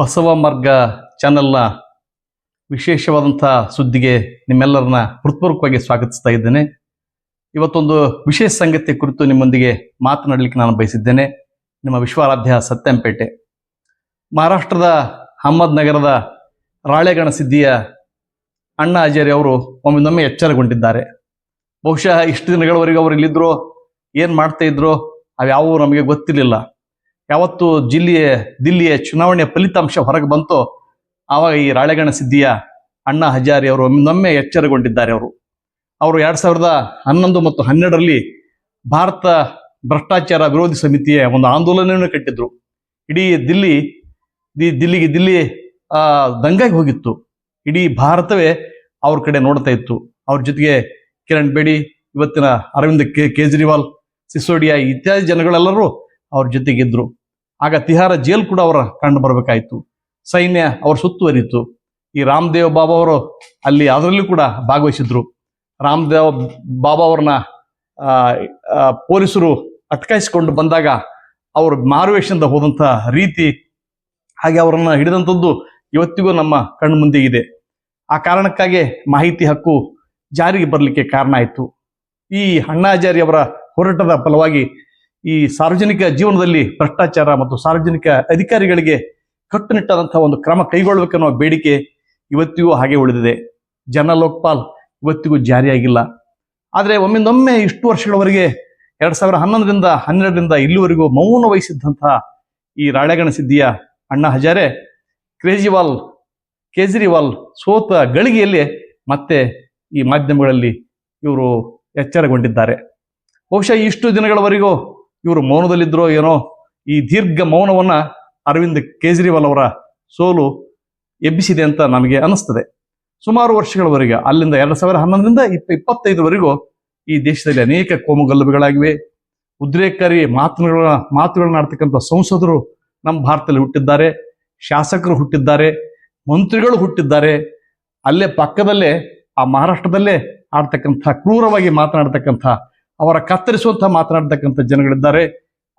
ಬಸವ ಮಾರ್ಗ ಚಾನೆಲ್ನ ವಿಶೇಷವಾದಂಥ ಸುದ್ದಿಗೆ ನಿಮ್ಮೆಲ್ಲರನ್ನ ಹೃತ್ಪೂರ್ವಕವಾಗಿ ಸ್ವಾಗತಿಸ್ತಾ ಇದ್ದೇನೆ. ಇವತ್ತೊಂದು ವಿಶೇಷ ಸಂಗತಿಯ ಕುರಿತು ನಿಮ್ಮೊಂದಿಗೆ ಮಾತನಾಡಲಿಕ್ಕೆ ನಾನು ಬಯಸಿದ್ದೇನೆ. ನಿಮ್ಮ ವಿಶ್ವಾರಾಧ್ಯ ಸತ್ಯಂಪೇಟೆ. ಮಹಾರಾಷ್ಟ್ರದ ಅಹಮದ್ ನಗರದ ರಾಳೆಗಣ ಸಿದ್ಧಿಯ ಅಣ್ಣ ಅಜೇರಿ ಅವರು ಒಮ್ಮಿಂದೊಮ್ಮೆ ಎಚ್ಚರಗೊಂಡಿದ್ದಾರೆ. ಬಹುಶಃ ಇಷ್ಟು ದಿನಗಳವರೆಗೆ ಅವರು ಇಲ್ಲಿದ್ರು, ಏನು ಮಾಡ್ತಾ ಇದ್ರು ಅವ್ಯಾವೂ ನಮಗೆ ಗೊತ್ತಿರಲಿಲ್ಲ. ಯಾವತ್ತು ಜಿಲ್ಲೆಯ ದಿಲ್ಲಿಯ ಚುನಾವಣೆಯ ಫಲಿತಾಂಶ ಹೊರಗೆ ಬಂತೋ ಆವಾಗ ಈ ರಾಳೆಗಣ ಸಿದ್ಧಿಯ ಅಣ್ಣಾ ಹಜಾರಿ ಅವರು ಒಮ್ಮೊಮ್ಮೆ ಎಚ್ಚರಗೊಂಡಿದ್ದಾರೆ ಅವರು. ಅವರು ಎರಡು ಸಾವಿರದ ಹನ್ನೊಂದು ಮತ್ತು ಹನ್ನೆರಡರಲ್ಲಿ ಭಾರತ ಭ್ರಷ್ಟಾಚಾರ ವಿರೋಧಿ ಸಮಿತಿಯ ಒಂದು ಆಂದೋಲನವನ್ನು ಕಟ್ಟಿದ್ರು. ಇಡೀ ದಿಲ್ಲಿ ದಿ- ದಿಲ್ಲಿಗೆ ದಿಲ್ಲಿ ಆ, ದಂಗಾಗಿ ಹೋಗಿತ್ತು. ಇಡೀ ಭಾರತವೇ ಅವ್ರ ಕಡೆ ನೋಡ್ತಾ ಇತ್ತು. ಅವ್ರ ಜೊತೆಗೆ ಕಿರಣ್ ಬೇಡಿ ಇವತ್ತಿನ ಅರವಿಂದ್ ಕೇಜ್ರಿವಾಲ್ ಸಿಸೋಡಿಯಾ ಇತ್ಯಾದಿ ಜನಗಳೆಲ್ಲರೂ ಅವ್ರ ಜೊತೆಗಿದ್ರು. ಆಗ ತಿಹಾರ ಜೇಲ್ ಕೂಡ ಅವರ ಕಂಡು ಬರಬೇಕಾಯಿತು. ಸೈನ್ಯ ಅವರ ಸುತ್ತುವರಿತು. ಈ ರಾಮದೇವ್ ಬಾಬಾ ಅವರು ಅಲ್ಲಿ ಅದರಲ್ಲೂ ಕೂಡ ಭಾಗವಹಿಸಿದ್ರು. ರಾಮದೇವ್ ಬಾಬಾ ಅವ್ರನ್ನ ಪೊಲೀಸರು ಅಟ್ಕಾಯಿಸಿಕೊಂಡು ಬಂದಾಗ ಅವರು ಮಾರುವೇಷದಿಂದ ಹೋದಂತಹ ರೀತಿ ಹಾಗೆ ಅವರನ್ನ ಹಿಡಿದಂಥದ್ದು ಇವತ್ತಿಗೂ ನಮ್ಮ ಕಣ್ಣು ಮುಂದೆ ಇದೆ. ಆ ಕಾರಣಕ್ಕಾಗಿ ಮಾಹಿತಿ ಹಕ್ಕು ಜಾರಿಗೆ ಬರಲಿಕ್ಕೆ ಕಾರಣ ಆಯಿತು. ಈ ಅಣ್ಣಾಜಾರಿ ಅವರ ಹೋರಾಟದ ಫಲವಾಗಿ ಈ ಸಾರ್ವಜನಿಕ ಜೀವನದಲ್ಲಿ ಭ್ರಷ್ಟಾಚಾರ ಮತ್ತು ಸಾರ್ವಜನಿಕ ಅಧಿಕಾರಿಗಳಿಗೆ ಕಟ್ಟುನಿಟ್ಟಾದಂತಹ ಒಂದು ಕ್ರಮ ಕೈಗೊಳ್ಳಬೇಕನ್ನೋ ಬೇಡಿಕೆ ಇವತ್ತಿಗೂ ಹಾಗೆ ಉಳಿದಿದೆ. ಜನ ಲೋಕ್ಪಾಲ್ ಇವತ್ತಿಗೂ ಜಾರಿಯಾಗಿಲ್ಲ. ಆದರೆ ಒಮ್ಮಿಂದೊಮ್ಮೆ ಇಷ್ಟು ವರ್ಷಗಳವರೆಗೆ ಎರಡ್ ಸಾವಿರ ಹನ್ನೊಂದರಿಂದ ಹನ್ನೆರಡರಿಂದ ಇಲ್ಲಿವರೆಗೂ ಮೌನ ವಹಿಸಿದ್ದಂತಹ ಈ ರಾಳೆಗಣ ಸಿದ್ಧಿಯ ಅಣ್ಣಾ ಹಜಾರೆ, ಕೇಜ್ರಿವಾಲ್ ಕೇಜ್ರಿವಾಲ್ ಸೋತ ಗಳಿಗೆಯಲ್ಲಿ ಮತ್ತೆ ಈ ಮಾಧ್ಯಮಗಳಲ್ಲಿ ಇವರು ಎಚ್ಚರಗೊಂಡಿದ್ದಾರೆ. ಬಹುಶಃ ಇಷ್ಟು ದಿನಗಳವರೆಗೂ ಇವರು ಮೌನದಲ್ಲಿದ್ದರೋ ಏನೋ ಈ ದೀರ್ಘ ಮೌನವನ್ನ ಅರವಿಂದ್ ಕೇಜ್ರಿವಾಲ್ ಅವರ ಸೋಲು ಎಬ್ಬಿಸಿದೆ ಅಂತ ನಮಗೆ ಅನಿಸ್ತದೆ. ಸುಮಾರು ವರ್ಷಗಳವರೆಗೆ, ಅಲ್ಲಿಂದ ಎರಡು ಸಾವಿರ ಹನ್ನೊಂದರಿಂದ ಇಪ್ಪ ಇಪ್ಪತ್ತೈದುವರೆಗೂ ಈ ದೇಶದಲ್ಲಿ ಅನೇಕ ಕೋಮುಗಲ್ಲಭೆಗಳಾಗಿವೆ. ಉದ್ರೇಕಕಾರಿ ಮಾತುಗಳ, ಮಾತುಗಳನ್ನ ಆಡ್ತಕ್ಕಂಥ ಸಂಸದರು ನಮ್ಮ ಭಾರತದಲ್ಲಿ ಹುಟ್ಟಿದ್ದಾರೆ, ಶಾಸಕರು ಹುಟ್ಟಿದ್ದಾರೆ, ಮಂತ್ರಿಗಳು ಹುಟ್ಟಿದ್ದಾರೆ. ಅಲ್ಲೇ ಪಕ್ಕದಲ್ಲೇ, ಆ ಮಹಾರಾಷ್ಟ್ರದಲ್ಲೇ ಆಡ್ತಕ್ಕಂಥ, ಕ್ರೂರವಾಗಿ ಮಾತನಾಡ್ತಕ್ಕಂಥ ಅವರ ಕತ್ತರಿಸುವಂತ ಮಾತನಾಡ್ತಕ್ಕಂಥ ಜನಗಳಿದ್ದಾರೆ.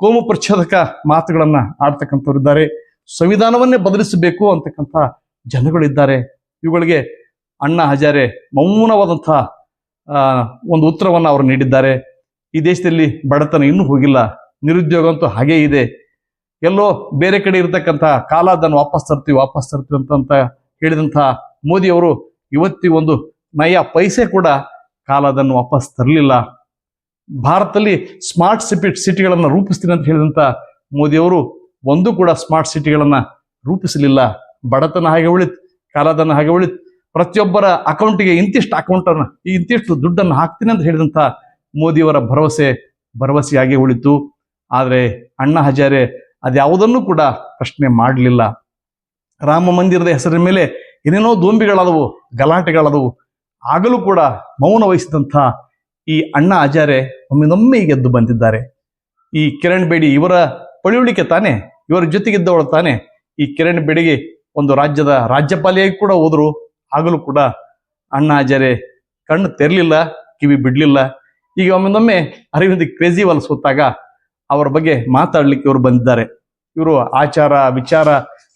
ಕೋಮು ಪ್ರಚೋದಕ ಮಾತುಗಳನ್ನ ಆಡ್ತಕ್ಕಂಥವ್ರಿದ್ದಾರೆ ಸಂವಿಧಾನವನ್ನೇ ಬದಲಿಸಬೇಕು ಅಂತಕ್ಕಂಥ ಜನಗಳಿದ್ದಾರೆ. ಇವುಗಳಿಗೆ ಅಣ್ಣಾ ಹಜಾರೆ ಮೌನವಾದಂಥ ಒಂದು ಉತ್ತರವನ್ನು ಅವರು ನೀಡಿದ್ದಾರೆ. ಈ ದೇಶದಲ್ಲಿ ಬಡತನ ಇನ್ನೂ ಹೋಗಿಲ್ಲ. ನಿರುದ್ಯೋಗ ಅಂತೂ ಹಾಗೇ ಇದೆ. ಎಲ್ಲೋ ಬೇರೆ ಕಡೆ ಇರತಕ್ಕಂಥ ಕಾಲ ಅದನ್ನು ವಾಪಸ್ ತರ್ತೀವಿ ವಾಪಸ್ ತರ್ತೀವಿ ಅಂತ ಹೇಳಿದಂಥ ಮೋದಿಯವರು ಇವತ್ತಿ ಒಂದು ನಯ ಪೈಸೆ ಕೂಡ ಕಾಲ ಅದನ್ನು ವಾಪಸ್ ತರಲಿಲ್ಲ. ಭಾರತದಲ್ಲಿ ಸ್ಮಾರ್ಟ್ ಸಿಟಿ ಸಿಟಿಗಳನ್ನು ರೂಪಿಸ್ತೀನಿ ಅಂತ ಹೇಳಿದಂಥ ಮೋದಿಯವರು ಒಂದು ಕೂಡ ಸ್ಮಾರ್ಟ್ ಸಿಟಿಗಳನ್ನು ರೂಪಿಸಲಿಲ್ಲ. ಬಡತನ ಹಾಗೆ ಉಳಿತು ಕಾಲದನ್ನ ಹಾಗೆ ಉಳಿತು. ಪ್ರತಿಯೊಬ್ಬರ ಅಕೌಂಟಿಗೆ ಇಂತಿಷ್ಟು ಅಕೌಂಟ್ ಅನ್ನ, ಈ ಇಂತಿಷ್ಟು ದುಡ್ಡನ್ನು ಹಾಕ್ತೀನಿ ಅಂತ ಹೇಳಿದಂಥ ಮೋದಿಯವರ ಭರವಸೆ ಭರವಸೆಯಾಗಿ ಉಳಿತು. ಆದರೆ ಅಣ್ಣಾ ಹಜಾರೆ ಅದ್ಯಾವುದನ್ನು ಕೂಡ ಪ್ರಶ್ನೆ ಮಾಡಲಿಲ್ಲ. ರಾಮ ಮಂದಿರದ ಹೆಸರಿನ ಮೇಲೆ ಏನೇನೋ ದೋಂಬಿಗಳಾದವು, ಗಲಾಟೆಗಳಾದವು. ಆಗಲೂ ಕೂಡ ಮೌನ ವಹಿಸಿದಂಥ ಈ ಅಣ್ಣ ಆಚಾರ್ಯ ಒಮ್ಮಿನೊಮ್ಮೆ ಈಗ ಎದ್ದು ಬಂದಿದ್ದಾರೆ. ಈ ಕಿರಣ್ ಬೇಡಿ ಇವರ ಪಳಿಯುಳಿಕೆ ತಾನೆ? ಇವರ ಜೊತೆಗಿದ್ದವಳು ತಾನೆ? ಈ ಕಿರಣ್ ಬೇಡಿಗೆ ಒಂದು ರಾಜ್ಯದ ರಾಜ್ಯಪಾಲಿಯಾಗಿ ಕೂಡ ಹೋದ್ರು. ಆಗಲೂ ಕೂಡ ಅಣ್ಣ ಆಜಾರೆ ಕಣ್ಣು ತೆರಲಿಲ್ಲ, ಕಿವಿ ಬಿಡಲಿಲ್ಲ. ಈಗ ಒಮ್ಮೊಮ್ಮೆ ಅರವಿಂದ್ ಕೇಜ್ರಿವಾಲ್ ಸೋತಾಗ ಅವರ ಬಗ್ಗೆ ಮಾತಾಡ್ಲಿಕ್ಕೆ ಇವರು ಬಂದಿದ್ದಾರೆ. ಇವರು ಆಚಾರ, ವಿಚಾರ,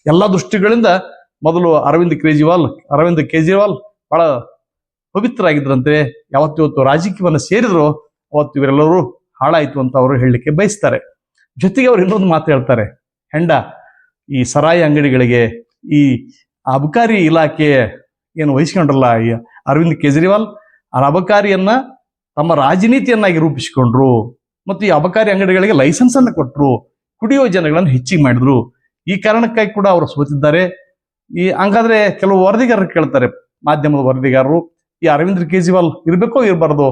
ಎಲ್ಲ ದೃಷ್ಟಿಗಳಿಂದ ಮೊದಲು ಅರವಿಂದ್ ಕೇಜ್ರಿವಾಲ್ ಅರವಿಂದ್ ಕೇಜ್ರಿವಾಲ್ ಬಹಳ ಪವಿತ್ರರಾಗಿದ್ರಂತೆ ಯಾವತ್ತು ಇವತ್ತು ರಾಜಕೀಯವನ್ನು ಸೇರಿದ್ರು ಅವತ್ತು ಇವರೆಲ್ಲರೂ ಹಾಳಾಯಿತು ಅಂತ ಅವರು ಹೇಳಲಿಕ್ಕೆ ಬಯಸ್ತಾರೆ. ಜೊತೆಗೆ ಅವ್ರು ಇನ್ನೊಂದು ಮಾತು ಹೇಳ್ತಾರೆ, ಹೆಂಡ, ಈ ಸರಾಯಿ ಅಂಗಡಿಗಳಿಗೆ ಈ ಅಬಕಾರಿ ಇಲಾಖೆ ಏನು ವಹಿಸ್ಕೊಂಡ್ರಲ್ಲ, ಈ ಅರವಿಂದ್ ಕೇಜ್ರಿವಾಲ್? ಆ ಅಬಕಾರಿಯನ್ನ ತಮ್ಮ ರಾಜನೀತಿಯನ್ನಾಗಿ ರೂಪಿಸಿಕೊಂಡ್ರು ಮತ್ತು ಈ ಅಬಕಾರಿ ಅಂಗಡಿಗಳಿಗೆ ಲೈಸೆನ್ಸ್ ಅನ್ನು ಕೊಟ್ಟರು ಕುಡಿಯೋ ಜನಗಳನ್ನು ಹೆಚ್ಚಿಗೆ ಮಾಡಿದ್ರು. ಈ ಕಾರಣಕ್ಕಾಗಿ ಕೂಡ ಅವರು ಸೋತಿದ್ದಾರೆ. ಈ ಹಂಗಾದ್ರೆ ಕೆಲವು ವರದಿಗಾರರು ಕೇಳ್ತಾರೆ, ಮಾಧ್ಯಮದ ವರದಿಗಾರರು ಈ ಅರವಿಂದ್ ಕೇಜ್ರಿವಾಲ್ ಇರ್ಬೇಕೋ ಇರಬಾರ್ದು?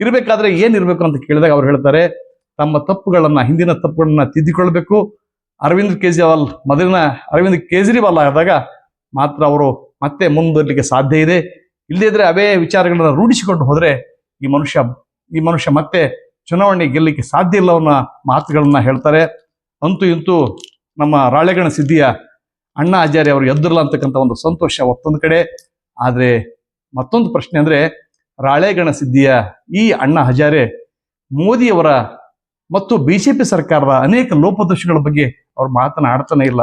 ಇರಬೇಕಾದ್ರೆ ಏನ್ ಇರ್ಬೇಕು ಅಂತ ಕೇಳಿದಾಗ ಅವ್ರು ಹೇಳ್ತಾರೆ, ತಮ್ಮ ತಪ್ಪುಗಳನ್ನ, ಹಿಂದಿನ ತಪ್ಪುಗಳನ್ನ ತಿದ್ದಿಕೊಳ್ಬೇಕು. ಅರವಿಂದ್ ಕೇಜ್ರಿವಾಲ್, ಮೊದಲಿನ ಅರವಿಂದ್ ಕೇಜ್ರಿವಾಲ್ ಆದಾಗ ಮಾತ್ರ ಅವರು ಮತ್ತೆ ಮುಂದುವರಲಿಕ್ಕೆ ಸಾಧ್ಯ ಇದೆ. ಇಲ್ಲದೇ ಇದ್ರೆ ಅವೇ ವಿಚಾರಗಳನ್ನ ರೂಢಿಸಿಕೊಂಡು ಹೋದ್ರೆ ಈ ಮನುಷ್ಯ ಈ ಮನುಷ್ಯ ಮತ್ತೆ ಚುನಾವಣೆ ಗೆಲ್ಲಲಿಕ್ಕೆ ಸಾಧ್ಯ ಇಲ್ಲ ಅನ್ನೋ ಮಾತುಗಳನ್ನ ಹೇಳ್ತಾರೆ. ಅಂತೂ ಇಂತೂ ನಮ್ಮ ರಾಳೆಗಣ ಸಿದ್ಧಿಯ ಅಣ್ಣಾ ಆಚಾರ್ಯ ಅವರು ಎದ್ದಿರಲ್ಲ ಅಂತಕ್ಕಂಥ ಒಂದು ಸಂತೋಷ ಮತ್ತೊಂದು ಕಡೆ. ಆದ್ರೆ ಮತ್ತೊಂದು ಪ್ರಶ್ನೆ ಅಂದ್ರೆ, ರಾಳೆಗಣ ಸಿದ್ಧಿಯ ಈ ಅಣ್ಣ ಹಜಾರೆ ಮೋದಿಯವರ ಮತ್ತು ಬಿಜೆಪಿ ಸರ್ಕಾರದ ಅನೇಕ ಲೋಪದೋಷಗಳ ಬಗ್ಗೆ ಅವ್ರು ಮಾತನಾಡ್ತಾನೆ ಇಲ್ಲ.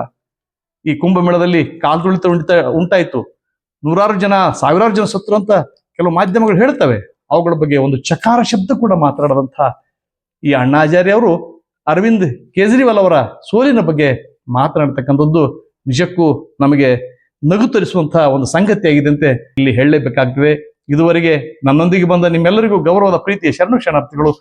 ಈ ಕುಂಭಮೇಳದಲ್ಲಿ ಕಾಲ್ದುಳಿತ ಉಂಟ, ಉಂಟಾಯಿತು. ನೂರಾರು ಜನ, ಸಾವಿರಾರು ಜನ ಸತ್ರು ಅಂತ ಕೆಲವು ಮಾಧ್ಯಮಗಳು ಹೇಳ್ತವೆ. ಅವುಗಳ ಬಗ್ಗೆ ಒಂದು ಚಕಾರ ಶಬ್ದ ಕೂಡ ಮಾತನಾಡದಂತಹ ಈ ಅಣ್ಣಾಚಾರ್ಯ ಅವರು ಅರವಿಂದ್ ಕೇಜ್ರಿವಾಲ್ ಅವರ ಸೋಲಿನ ಬಗ್ಗೆ ಮಾತನಾಡ್ತಕ್ಕಂಥದ್ದು ನಿಜಕ್ಕೂ ನಮಗೆ ನಗು ತರಿಸುವಂತಹ ಒಂದು ಸಂಗತಿಯಾಗಿದೆ ಅಂತೆ ಇಲ್ಲಿ ಹೇಳಲೇಬೇಕಾಗ್ತದೆ. ಇದುವರೆಗೆ ನನ್ನೊಂದಿಗೆ ಬಂದ ನಿಮ್ಮೆಲ್ಲರಿಗೂ ಗೌರವದ ಪ್ರೀತಿಯ ಶರಣು ಶರಣಾರ್ಥಿಗಳು